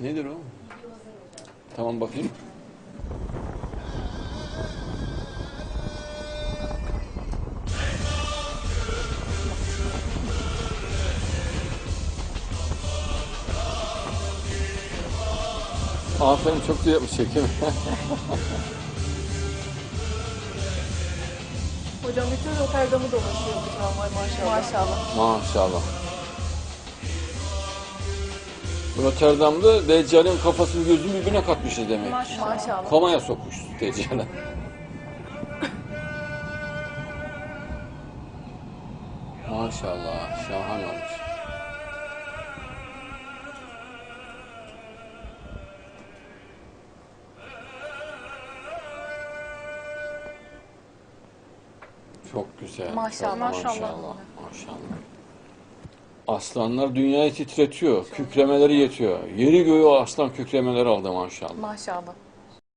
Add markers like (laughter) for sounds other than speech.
Nedir o? Tamam bakayım. Aferin çok güzel yapmış çekim. (laughs) Hocam bütün Rotterdam'ı dolaşıyor bu tramvay maşallah. Maşallah. Maşallah. Rotterdam'da Deccal'in kafasını gözünü birbirine katmışız demek. Maşallah. Maşallah. Komaya sokmuş Deccal'e. (laughs) Maşallah, şahane olmuş. Çok güzel. Maşallah. çok Maşallah. maşallah. Maşallah. Aslanlar dünyayı titretiyor. Kükremeleri yetiyor. Yeri göğü aslan kükremeleri aldı maşallah. Maşallah.